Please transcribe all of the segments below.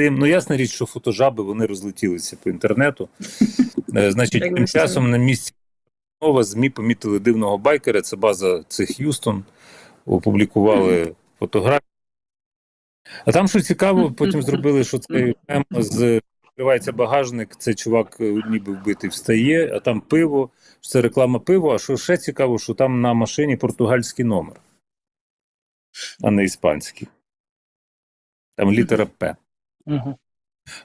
тим. Ну, ясна річ, що фотожаби вони розлетілися по інтернету. Е, Значить, тим часом на місці нова ЗМІ помітили дивного байкера. Це база цих Х'юстон. Опублікували фотографії. А там, що цікаво, потім зробили, що це з відкривається багажник, це чувак е, ніби вбитий встає, а там пиво, що це реклама пива. А що ще цікаво, що там на машині португальський номер, а не іспанський. Там літера П. Угу.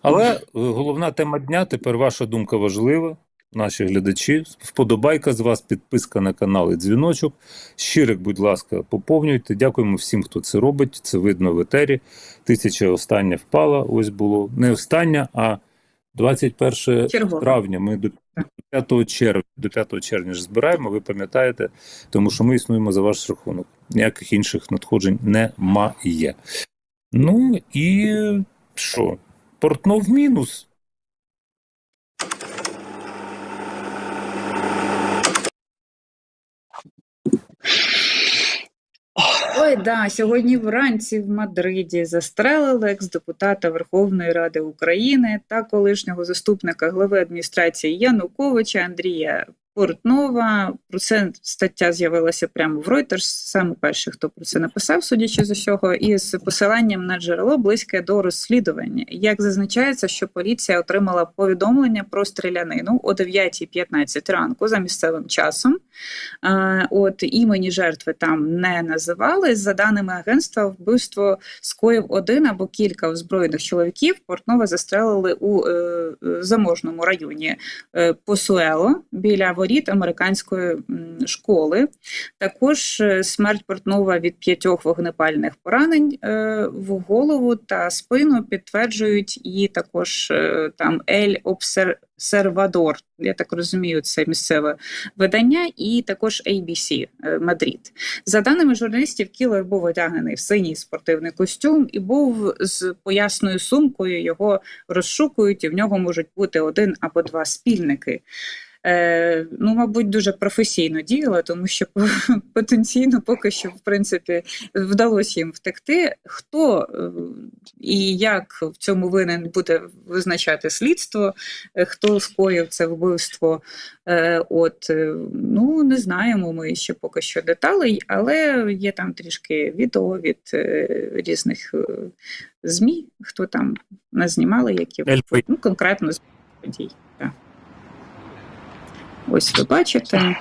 Але е, головна тема дня тепер ваша думка важлива. Наші глядачі, вподобайка з вас, підписка на канал і дзвіночок. Щирик, будь ласка, поповнюйте. Дякуємо всім, хто це робить. Це видно в етері. Тисяча остання впала. Ось було не остання, а 21 Чергова. травня. Ми до 5 червня, до 5 червня ж збираємо. Ви пам'ятаєте, тому що ми існуємо за ваш рахунок. Ніяких інших надходжень немає. Ну і що? Портнов мінус. Ой, да, сьогодні вранці в Мадриді застрелили екс-депутата Верховної Ради України та колишнього заступника глави адміністрації Януковича Андрія Портнова. Про це стаття з'явилася прямо в Reuters, саме перший, хто про це написав, судячи з усього, і з посиланням на джерело близьке до розслідування. Як зазначається, що поліція отримала повідомлення про стрілянину о 9.15 ранку за місцевим часом. От імені жертви там не називали. За даними агентства, вбивство скоїв один або кілька озброєних чоловіків. Портнова застрелили у е, е, заможному районі е, Посуело біля воріт американської школи. Також е, смерть Портнова від п'ятьох вогнепальних поранень е, в голову та спину підтверджують і також е, там Ель Обсервадор. Я так розумію, це місцеве видання, і також ABC Мадрид. За даними журналістів, кілер був одягнений в синій спортивний костюм і був з поясною сумкою. Його розшукують, і в нього можуть бути один або два спільники. Е, ну, мабуть, дуже професійно діяла, тому що потенційно поки що, в принципі, вдалося їм втекти. Хто е, і як в цьому винен буде визначати слідство, е, хто скоїв це вбивство. От ну не знаємо ми ще поки що деталей, але є там трішки відео від різних змі, хто там назнімали, які ну, конкретно з подій. Так. Ось ви бачите. е,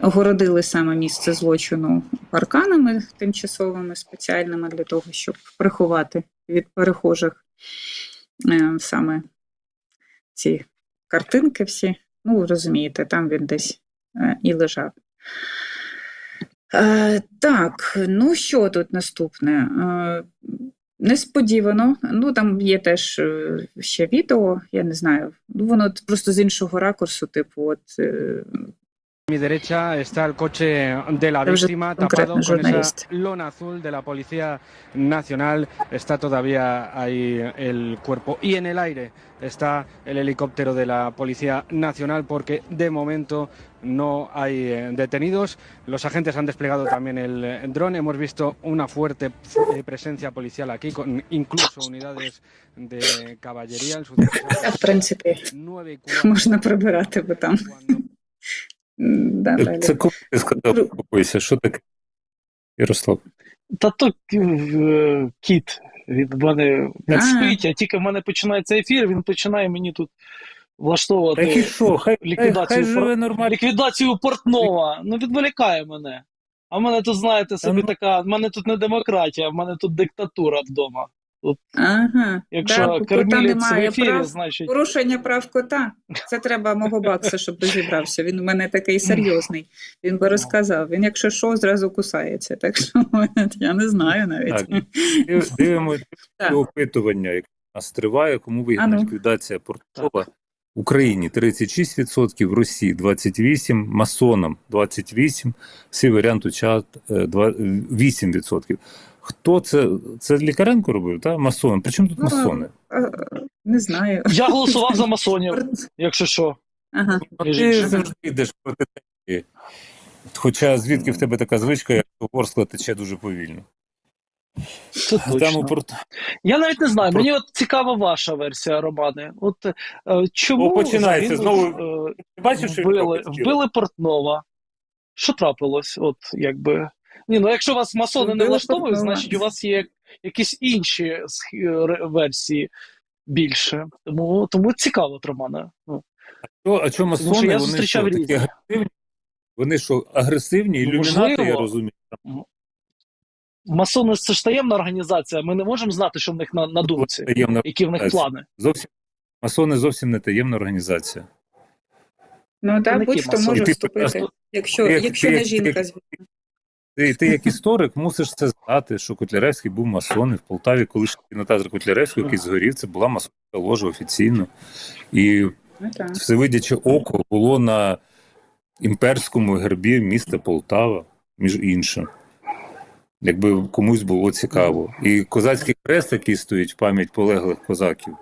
Огородили саме місце злочину парканами тимчасовими спеціальними для того, щоб приховати від перехожих е, саме ці картинки всі. Ну, розумієте, там він десь е, і лежав. Так, ну що тут наступне? Е, несподівано. Ну, там є теж е, ще відео, я не знаю. Ну, воно просто з іншого ракурсу, типу, от. A mi derecha está el coche de la víctima tapado con esa lona azul de la Policía Nacional. Está todavía ahí el cuerpo. Y en el aire está el helicóptero de la Policía Nacional porque de momento no hay eh, detenidos. Los agentes han desplegado también el eh, dron. Hemos visto una fuerte eh, presencia policial aquí con incluso unidades de caballería. El suceso М, Да, далі. Це коли ти сказав, успокойся, що таке? Ярослав. Та то е, кіт від мене не спить, а тільки в мене починається ефір, він починає мені тут влаштовувати Так і що, хай, ліквідацію хай живе пор- нормально. ліквідацію Портнова. Ну відволікає мене. А в мене тут, знаєте, собі ну. така, в мене тут не демократія, в мене тут диктатура вдома. Ага. Якщо да, кота кормілець в немає ефірі, прав. значить. Порушення прав кота. Це треба мого бакса, щоб розібрався. Він у мене такий серйозний. Він би розказав. Він, якщо що, зразу кусається. Так що я не знаю навіть. Так. Дивимося Так. опитування, яке нас триває, кому вигідна Ану. ліквідація Портнова. В Україні 36%, в Росії 28%, масонам 28%, всі варіанти чат е, два- 8%. Хто це? Це Лікаренко робив, так? Масоном. Причому тут Ну, масони? Не знаю. Я голосував за масонів, якщо що. Ага. Ти завжди йдеш проти. Хоча звідки в тебе така звичка, як ворскла тече дуже повільно. Це Там у точно. порт... Я навіть не знаю. Мені от цікава ваша версія, Романе. От е, чому О, починається знову. е, бачиш, вбили, вбили Портнова. Що трапилось? От якби. Ні, ну якщо вас масони не влаштовують, значить у вас є якісь інші версії більше. Тому, тому цікаво, от, Романе. Ну, Що, а Тому масони, що я вони зустрічав що, такі агресивні? Вони що, агресивні, Ну, ілюмінати, я розумію. масони це ж таємна організація. Ми не можемо знати, що в них на, на думці, Таємна які в них плани. Зовсім масони зовсім не таємна організація. Ну так, будь-хто може вступити, якщо, Ти якщо ти не жінка, звісно. Ти, ти як історик мусиш це знати, що Котляревський був масон, і в Полтаві, коли ж кінотеатр Котляревського, який згорів, це була масонська ложа офіційно. І всевидяче око було на імперському гербі міста Полтава, між іншим. Якби комусь було цікаво. І козацький хрест, який стоїть в пам'ять полеглих козаків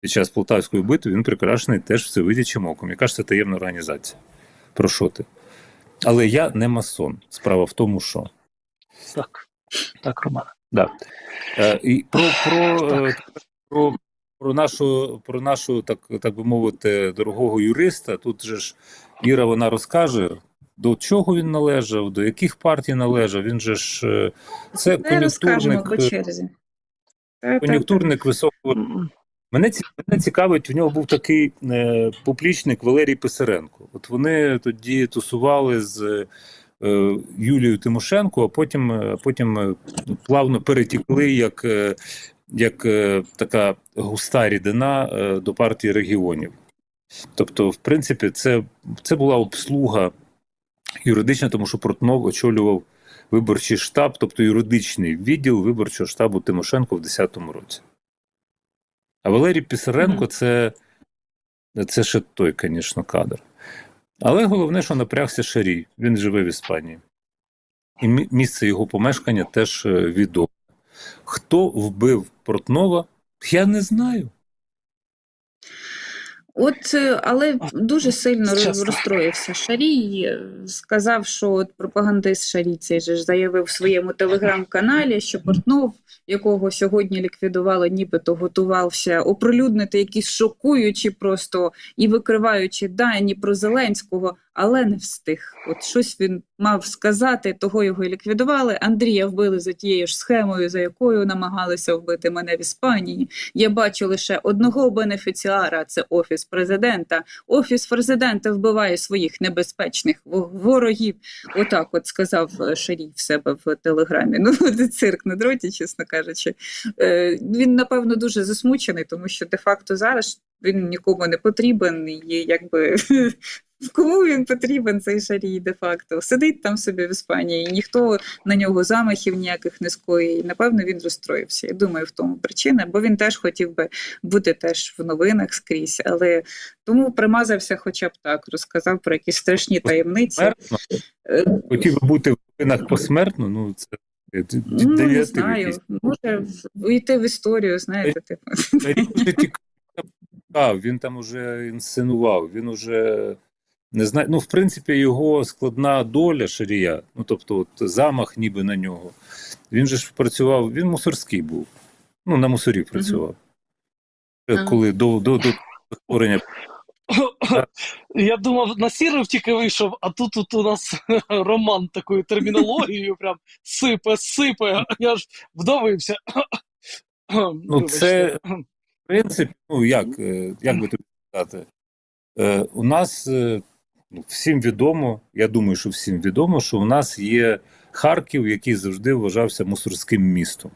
під час Полтавської битви, він прикрашений теж всевидячим оком. Яка ж це таємна організація? Про що ти? Але я не масон. Справа в тому, що. Так, так, Романе. Да. Е, і про, про, е, про, про нашу, про нашу так, так би мовити, дорогого юриста. Тут же ж Іра вона розкаже, до чого він належав, до яких партій належав. Він же ж е, це по кон'юнктурник, кон'юнктурник високого. Мене, мене цікавить, в нього був такий е, поплічник Валерій Писаренко. От вони тоді тусували з е, Юлією Тимошенко, а потім, е, потім е, плавно перетікли як, е, як е, така густа рідина е, до партії регіонів. Тобто, в принципі, це, це була обслуга юридична, тому що Портнов очолював виборчий штаб, тобто юридичний відділ виборчого штабу Тимошенко в 2010 році. А Валерій Пісаренко Мгм. це, це ще той, звісно, кадр. Але головне, що напрягся Шарій. Він живе в Іспанії. І місце його помешкання теж е, відоме. Хто вбив Портнова, я не знаю. От, е, але дуже сильно Чесно. розстроївся Шарій. е, Сказав, що от пропагандист Шарій цей же ж заявив в своєму телеграм-каналі, що Портнов, якого сьогодні ліквідували, нібито готувався оприлюднити якісь шокуючі просто і викриваючи дані про Зеленського, але не встиг. От щось він мав сказати, того його і ліквідували. Андрія вбили за тією ж схемою, за якою намагалися вбити мене в Іспанії. Я бачу лише одного бенефіціара це офіс президента. Офіс президента вбиває своїх небезпечних ворогів. Отак, от сказав е, Шарій в себе в телеграмі. Ну цирк на дроті, чесно кажучи. Е, Він напевно дуже засмучений, тому що де-факто зараз він нікому не потрібен, і якби. Кому він потрібен цей шарій де-факто? Сидить там собі в Іспанії, і ніхто на нього замахів ніяких не скоїть. Напевно, він розстроївся. Я думаю, в тому причина, бо він теж хотів би бути теж в новинах скрізь, але тому примазався хоча б так, розказав про якісь страшні таємниці. Е, Хотів би бути в новинах посмертно, ну це е, Ну, не знаю, може війти в історію, знаєте, типу. Тікав, він там уже інсценував, він уже не знаю. Ну, в принципі, його складна доля Шарія, ну тобто, от замах ніби на нього. Він же ж працював, він мусорський був. Ну, на мусорі працював. Е, Ага. Коли до, до, до створення Я думав, на сірив тільки вийшов, а тут, тут у нас роман такою термінологією, прям сипе, сипе. Я ж вдавився. Ну, це- В принципі, ну як, е, як би тобі сказати, е, у нас е, ну, всім відомо, я думаю, що всім відомо, що у нас є Харків, який завжди вважався мусорським містом.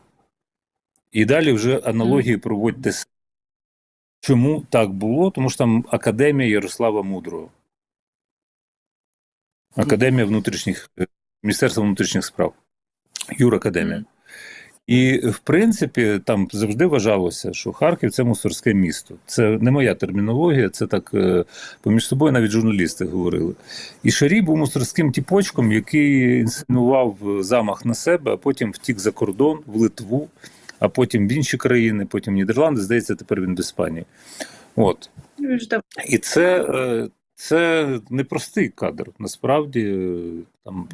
І далі вже аналогії проводьте. Чому так було? Тому що там Академія Ярослава Мудрого. Академія внутрішніх Міністерства внутрішніх справ. Юракадемія. І, в принципі, там завжди вважалося, що Харків це мусорське місто. Це не моя термінологія, це так е, поміж собою навіть журналісти говорили. І Шарій був мусорським тіпочком, який інсценував е, замах на себе, а потім втік за кордон в Литву, а потім в інші країни, потім в Нідерланди. Здається, тепер він в Іспанії. От. І це, е, це непростий кадр. Насправді там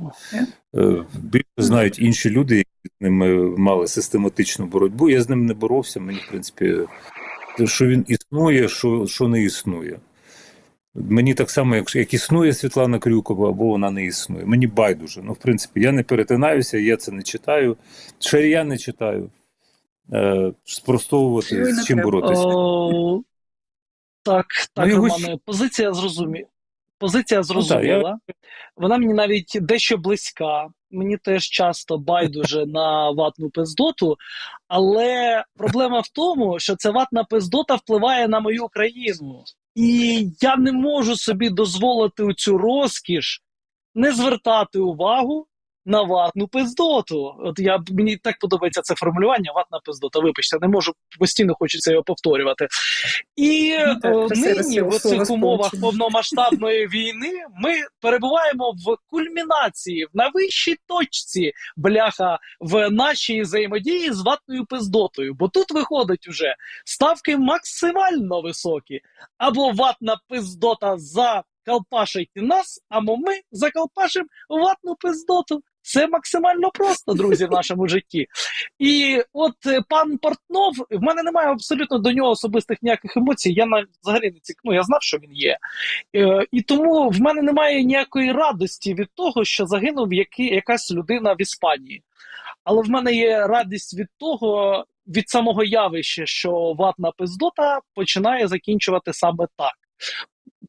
більше знають інші люди, з ними мали систематичну боротьбу. Я з ним не боровся. Мені, в принципі, що він існує, що, що не існує. Мені так само, як, як існує Світлана Крюкова, або вона не існує. Мені байдуже. Ну, в принципі, я не перетинаюся, я це не читаю. Шарія не читаю. Е, спростовувати, з чим боротися. О, так, так, його Романе, позиція зрозуміла. Позиція Ну, так, зрозуміла. Вона мені навіть дещо близька. Мені теж часто байдуже на ватну пиздоту, але проблема в тому, що ця ватна пиздота впливає на мою країну. І я не можу собі дозволити цю розкіш не звертати увагу на ватну пиздоту. От я мені так подобається це формулювання, ватна пиздота. Вибачте, не можу постійно хочеться його повторювати. І Ну, так, е, нині в цих умовах повномасштабної війни ми перебуваємо в кульмінації, в найвищій точці бляха в нашій взаємодії з ватною пиздотою. Бо тут виходить уже ставки максимально високі. Або ватна пиздота закалпашить нас, або ми закалпашимо ватну пиздоту. Це максимально просто, друзі, в нашому житті. І от е, пан Портнов, в мене немає абсолютно до нього особистих ніяких емоцій. Я навіть взагалі не цік... ну, я знав, що він є. Е, і тому в мене немає ніякої радості від того, що загинув який, якась людина в Іспанії. Але в мене є радість від того, від самого явища, що ватна пиздота починає закінчувати саме так.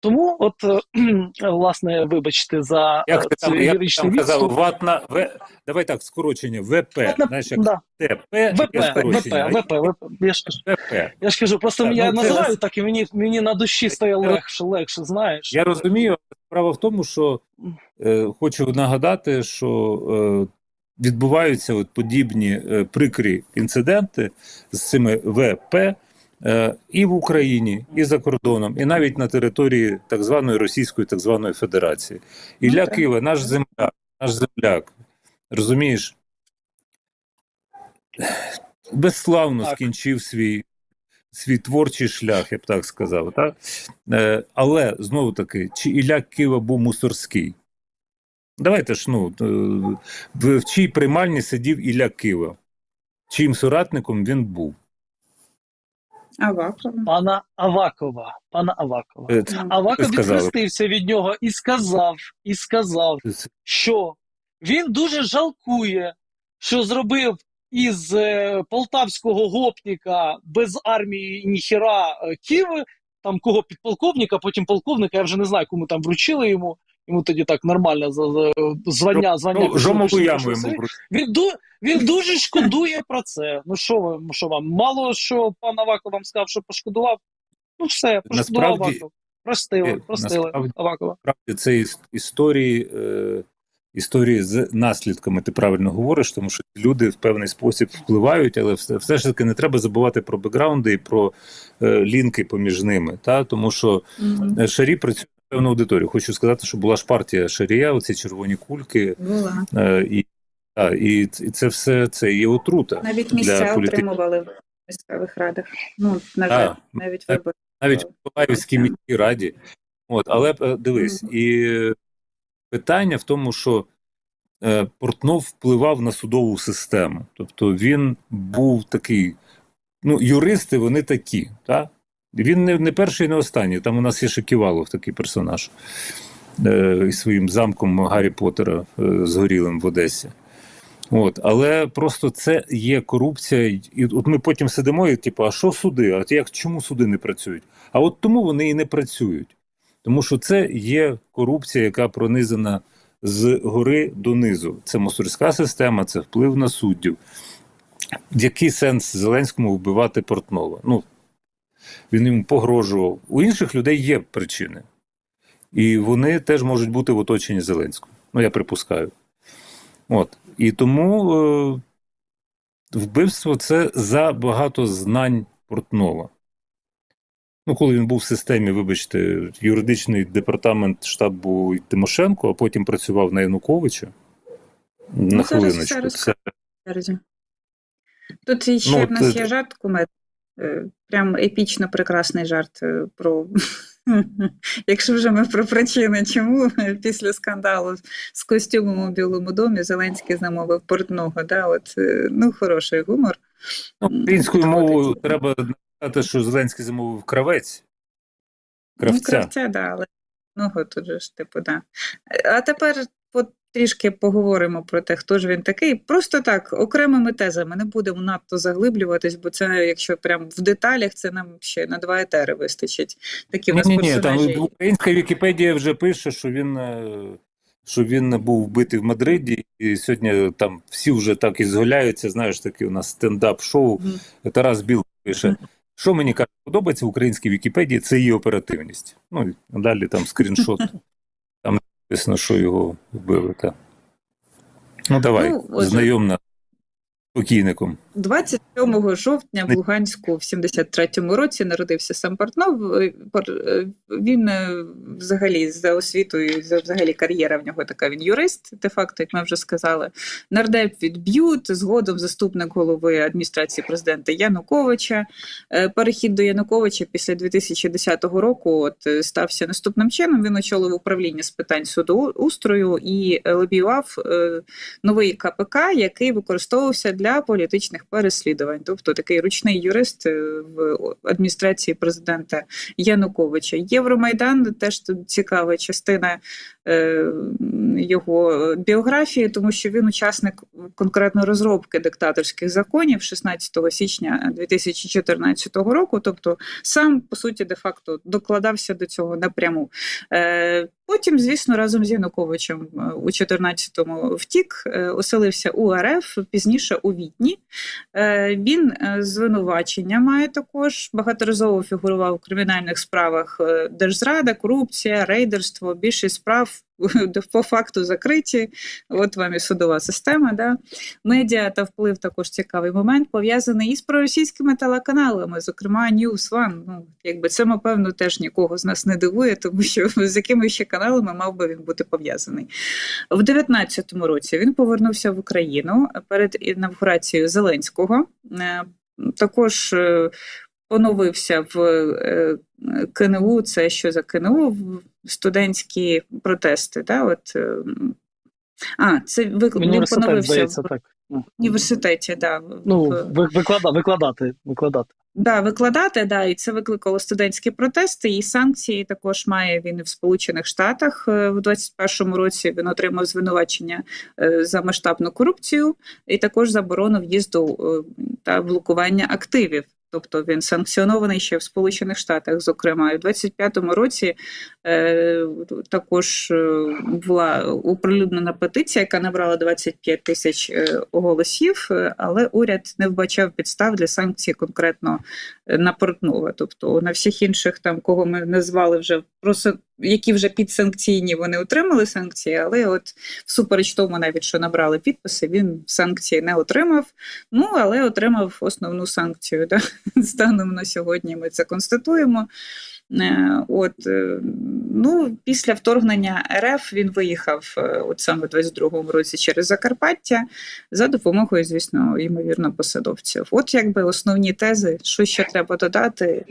Тому, от, е, власне, вибачте за Як е, ти там, як ти там казав, ватна В. Давай так, скорочення ВП. Ватна- Знаєш, як да. ТП, ВП, є ВП. ВП, ВП. Я ж кажу, ВП. я ж кажу, просто Так, я ну, це- називаю так, і мені, мені на душі стає легше, легше, знаєш. Я розумію, справа в тому, що е, хочу нагадати, що е, відбуваються от подібні е, прикрі інциденти з цими ВП і в Україні, і за кордоном, і навіть на території так званої Російської так званої Федерації. Ілля так. Кива, наш земляк, наш земляк, розумієш, безславно Так. скінчив свій. Свій творчий шлях, я б так сказав. Так? Е, але знову таки, чи Ілля Кива був мусорський? Давайте ж ну, е, в, чій приймальні сидів Ілля Кива? Чиїм соратником він був? Авакова. Пана Авакова. Пана Авакова. Е, це- Аваков відхрестився від нього і сказав, і сказав, це- що він дуже жалкує, що зробив із е, полтавського гопніка без армії ніхіра е, Киви, там кого підполковника, потім полковника, я вже не знаю, кому там вручили йому. Йому тоді так нормально звання, звання. Ну, жомову яму йому Він, він дуже шкодує про це. Ну що ви, що вам? Мало що пан Аваков вам сказав, що пошкодував. Ну все, пошкодував Насправді- Аваков. Простили, Е, простили насправді- Авакова. Насправді це іс- історії, е, історії з наслідками, ти правильно говориш, тому що люди в певний спосіб впливають, але все, все ж таки не треба забувати про бекграунди і про е, лінки поміж ними. Та? Тому що Мгм. е, Шарі працює певну аудиторію. Хочу сказати, що була ж партія Шарія, оці червоні кульки, Була. е, і, та, і, і це все це є отрута. Навіть місця для політики. отримували в місцевих радах. Ну, на жаль, навіть вибори. навіть в Миколаївській міській раді. От, але е, дивись, Мгм. і питання в тому, що е, Портнов впливав на судову систему. Тобто він був такий. Ну, юристи вони такі, так? Він не, не перший, не останній. Там у нас є ще Ківалов, такий персонаж е, своїм замком Гаррі Поттера е, згорілим в Одесі. От, але просто це є корупція, і от ми потім сидимо і типу, а що суди? А як чому суди не працюють? А от тому вони і не працюють. Тому що це є корупція, яка пронизана з гори до низу. Це мусорська система, це вплив на суддів. Який сенс Зеленському вбивати Портнова? Ну, він йому погрожував. У інших людей є причини. І вони теж можуть бути в оточенні Зеленського. Ну, я припускаю. От. І тому е, вбивство це за багато знань Портнова. Ну, коли він був в системі, вибачте, юридичний департамент штабу Тимошенко, а потім працював на Януковича. На Ну, зараз хвилиночку. Це. Зараз. Тут ще Ну, в нас це- є жарт кумед. Е, Прям епічно прекрасний жарт е, про Якщо вже ми про причини, чому після скандалу з костюмом у Білому домі Зеленський замовив портного, да, от, е, ну, хороший гумор. Ну, українською мовою треба написати, що Зеленський замовив кравець. Ну, Кравця. кравця, да, але ну, тут же ж, типу, да. А тепер от трішки поговоримо про те, хто ж він такий. Просто так, окремими тезами, не будемо надто заглиблюватись, бо це, якщо прям в деталях, це нам ще на два етери вистачить. Такі Ні, ні, ні, там українська Вікіпедія вже пише, що він, е, що він був вбитий в Мадриді, і сьогодні там всі вже так і згуляються. Знаєш, такий у нас стендап-шоу. Мгм. Тарас Біл пише. Що мені каже, подобається в українській Вікіпедії, це її оперативність. Ну, далі там скріншот. Там що його вбили. Та. Ну, давай, Ну, отже. Покійником. 27 жовтня в Луганську в 73-му році народився сам Портнов. Е, е, Він е, взагалі за освітою, за взагалі кар'єра в нього така. Він юрист, де-факто, як ми вже сказали. Нардеп від Б'ют, згодом заступник голови адміністрації президента Януковича. Перехід до Януковича після 2010 року от, стався наступним чином. Він очолив управління з питань судоустрою і лобіював новий КПК, який використовувався для політичних переслідувань. Тобто такий ручний юрист е, в адміністрації президента Януковича. Євромайдан теж тут цікава частина його біографії, тому що він учасник конкретно розробки диктаторських законів 16 січня 2014 року. Тобто сам по суті де-факто докладався до цього напряму. Е, Потім, звісно, разом з Януковичем е, у 14-му втік, е, оселився у РФ, пізніше у Відні. Е, Він е, звинувачення має також, багаторазово фігурував у кримінальних справах е, держзрада, корупція, рейдерство, більшість справ по факту закриті. От вам і судова система. Да? Медіа та вплив також цікавий момент, пов'язаний із проросійськими телеканалами, зокрема News One. Ну, якби це, напевно, теж нікого з нас не дивує, тому що з якими ще каналами мав би він бути пов'язаний. В 19-му році він повернувся в Україну перед інавгурацією Зеленського. Е, Також е, поновився в е, КНУ. Це що за КНУ? Студентські протести. Да? От, е, а, це ви, він поновився здається, в так. університеті. Да, Ну, виклада, викладати, викладати. Да, викладати, да, і це викликало студентські протести і санкції. Також має він і в Сполучених Штатах Е, в 21-му році. Він отримав звинувачення за масштабну корупцію і також заборону в'їзду та блокування активів. Тобто він санкціонований ще в Сполучених Штатах. Зокрема, і в 25-му році е, також е, була оприлюднена петиція, яка набрала 25 тисяч е, голосів, е, але уряд не вбачав підстав для санкцій конкретно на Портнова. Тобто на всіх інших, там кого ми назвали вже просто які вже підсанкційні, вони отримали санкції, але от всупереч тому, навіть що набрали підписи, він санкції не отримав. Ну але отримав основну санкцію. Да? Станом на сьогодні ми це констатуємо. Е, От е, ну після вторгнення РФ він виїхав е, от саме в 22-му році через Закарпаття за допомогою, звісно, ймовірно, посадовців. От якби основні тези, що ще треба додати.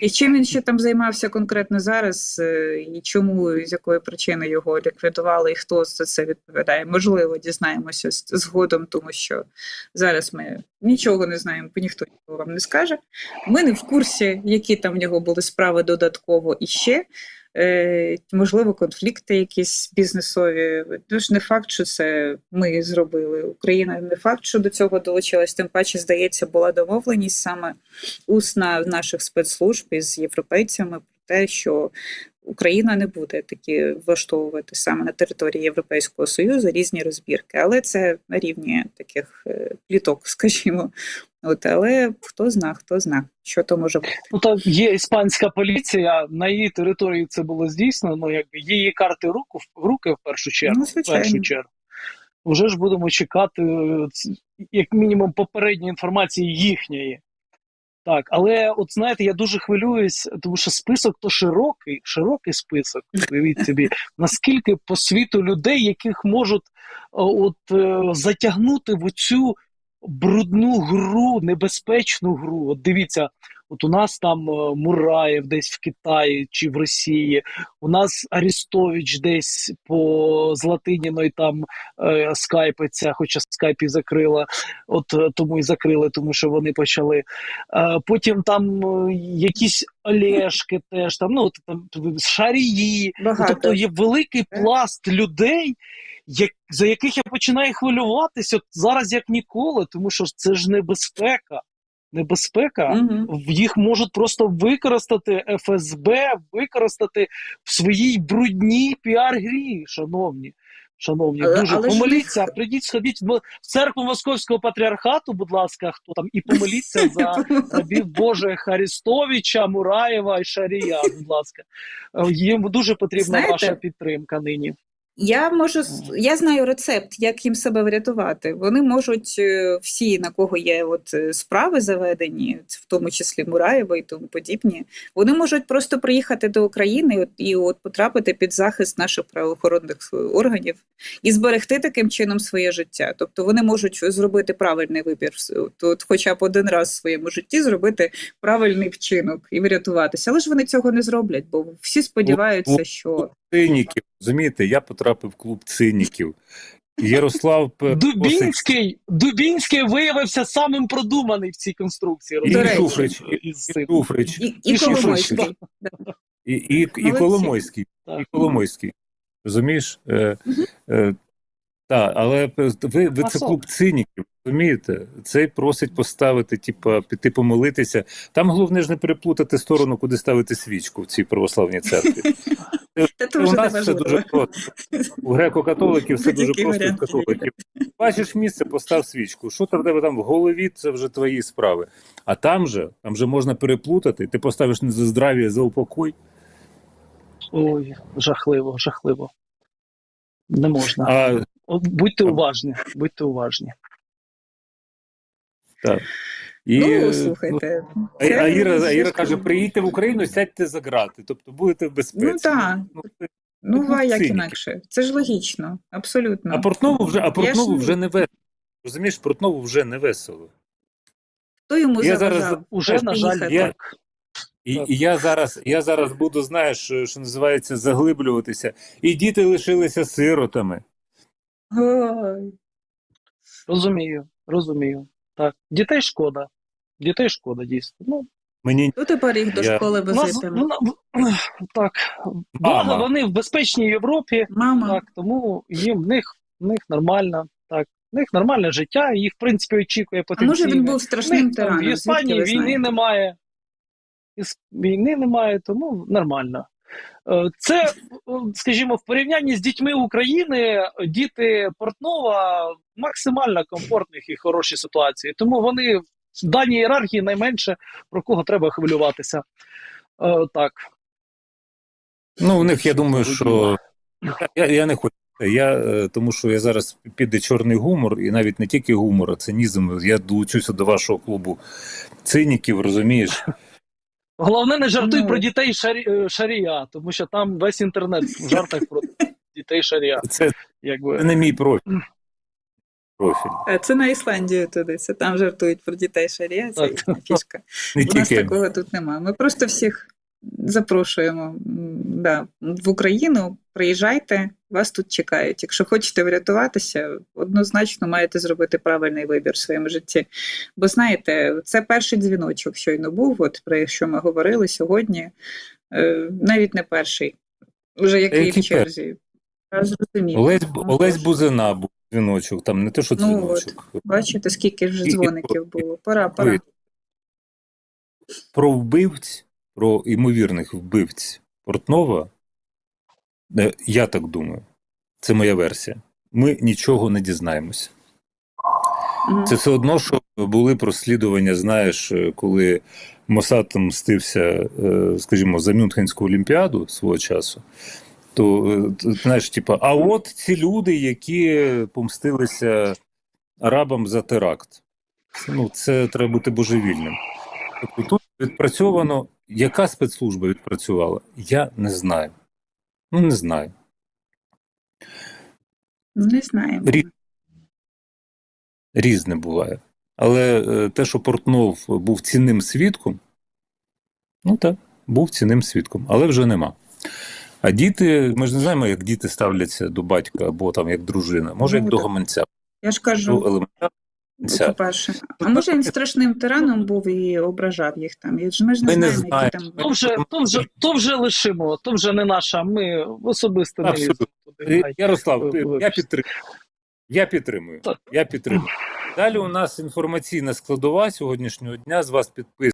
І чим він ще там займався конкретно зараз, е, і чому, з якої причини його ліквідували, і хто за це відповідає? Можливо, дізнаємося згодом, тому що зараз ми нічого не знаємо, бо ніхто нічого вам не скаже. Ми не в курсі, які там в нього були справи додатково і ще. Е, можливо, конфлікти якісь бізнесові. Тож не факт, що це ми зробили. Україна не факт, що до цього долучилась. Тим паче, здається, була домовленість саме усна наших спецслужб із європейцями про те, що Україна не буде такі влаштовувати саме на території Європейського Союзу різні розбірки. Але це на рівні таких е, пліток, скажімо. От, але хто зна, хто зна, що то може бути. Ну так є іспанська поліція, на її території це було здійснено. Ну якби її карти руку в руки в першу чергу. Ну, в першу чергу. Уже ж будемо чекати, е, як мінімум, попередньої інформації їхньої. Так, але от знаєте, я дуже хвилююсь, тому що список то широкий, широкий список. Уявіть собі, наскільки по світу людей, яких можуть от е, затягнути в цю брудну гру, небезпечну гру. От дивіться, От у нас там е, Мураєв десь в Китаї чи в Росії, у нас Арістович десь по Златиніної там е, скайпиться, хоча скайпів закрила, от е, тому і закрили, тому що вони почали. Е, потім там якісь Олешки теж там, ну от там Шарії. Ну, Багато. тобто є великий пласт людей, як, за яких я починаю хвилюватися от зараз як ніколи, тому що це ж небезпека. Небезпека. В- Їх можуть просто використати ФСБ, використати в своїй брудній піар-грі, шановні. Шановні, Але- дуже але ж помоліться, них- прийдіть, сходіть в церкву Московського патріархату, будь ласка, хто там, і помоліться за рабів Божих Арістовича, Мураєва і Шарія, будь ласка. Е, Їм дуже потрібна Знаєте, ваша підтримка нині. Я можу я знаю рецепт, як їм себе врятувати. Вони можуть е, всі, на кого є от е, справи заведені, в тому числі Мураєва і тому подібні, вони можуть просто приїхати до України і от- потрапити під захист наших правоохоронних е, органів і зберегти таким чином своє життя. Тобто вони можуть зробити правильний вибір, от хоча б один раз в своєму житті зробити правильний вчинок і врятуватися. Але ж вони цього не зроблять, бо всі сподіваються, що Циніків, розумієте, я потрапив в клуб циніків. Ярослав Дубінський, Дубінський виявився самим продуманий в цій конструкції. і? Шуфрич, і. Шуфрич, і, І і Коломойський. і, і, і Коломойський. І Коломойський. Розумієш? Е, е, так, але ви, ви це клуб циніків, розумієте? Цей просить поставити, типа, піти помолитися. Там головне ж не переплутати сторону, куди ставити свічку в цій православній церкві. Це У нас все дуже просто. У греко-католиків все дуже просто у католиків. Бачиш місце, постав свічку. Що там в тебе там в голові, це вже твої справи. А там же, там же можна переплутати, ти поставиш не за здрав'я, за упокой. Ой, жахливо, жахливо. Не можна. А Будьте уважні, будьте уважні. так. І, ну, слухайте. А, це а Іра, а Іра каже: приїдьте в Україну, сядьте за грати, тобто будете в безпеці. Ну, так. Ну, Ну, Ну, а як інакше? Це ж логічно, абсолютно. А Портнову вже, а Портнову ж- вже не весело. Розумієш, Портнову вже не весело. Хто йому Я зараз-? Уже, на жаль, я- так. І, і я зараз, я зараз буду, знаєш, що, що називається, заглиблюватися. І діти лишилися сиротами. Розумію, розумію. Так. Дітей шкода. Дітей шкода, дійсно. Ну, Мені Хто тепер їх до Я- школи у нас, ну, так. Благо, Мама. вони в безпечній Європі, Мама. так, тому їм в них, в них нормально, так. В них нормальне життя, їх, в принципі, очікує А може він був В страшним них там в тираном? Іспанії ви війни знаєте? немає. Іс- Війни немає, тому нормально. Е, Це, е, скажімо, в порівнянні з дітьми України, діти Портнова максимально комфортних і хорошій ситуації. Тому вони в даній ієрархії найменше про кого треба хвилюватися. Е, Так. Ну, у них я думаю, що я, я не хочу. Я, тому що я зараз піде чорний гумор, і навіть не тільки гумор, а цинізм. Я долучуся до вашого клубу циніків, розумієш? Головне, не жартуй Ну. про дітей шарі... е, шарія, тому що там весь інтернет в жартах про дітей шарія. Це, Якби. не мій профіль. профіль. Е, Це на Ісландію туди. Це там жартують про дітей шарія, це їхня фішка. Не У нас такого тут немає. Ми просто всіх запрошуємо да, в Україну. Приїжджайте, вас тут чекають. Якщо хочете врятуватися, однозначно маєте зробити правильний вибір в своєму житті. Бо знаєте, це перший дзвіночок щойно був, от про що ми говорили сьогодні. Е, Навіть не перший, вже який Який в черзі. Олесь, Ну, Олесь Бузина був дзвіночок, там не те, що Ну, дзвіночок. Бачите, скільки вже дзвоників було. Пора, пора. Про вбивць, про ймовірних вбивць Портнова, я так думаю, це моя версія. Ми нічого не дізнаємося. Це все одно, що були прослідування, знаєш, е, коли Мосад там мстився, е, скажімо, за Мюнхенську олімпіаду свого часу. То е, знаєш, типа, а от ці люди, які помстилися арабам за теракт. Ну, це треба бути божевільним. Тобто тут відпрацьовано, яка спецслужба відпрацювала? Я не знаю. Ну, не знаю. Не знаємо. Рі- Різне буває. Але е, те, що Портнов був цінним свідком, Ну так, був цінним свідком, але вже нема. А діти, ми ж не знаємо, як діти ставляться до батька або там як дружина, може, як Ну, до гаманця. Я ж кажу, елементарно. Гаманця. по-перше. А може він страшним тираном був і ображав їх там. Ми ж не Ми не знаємо, які знаємо. там То вже, то, вже, то вже лишимо, то вже не наша. Ми особисто не ліземо туди. Е, Ярослав, я підтримую. Я підтримую. Так. Я підтримую. Далі у нас інформаційна складова сьогоднішнього дня. З вас підпис.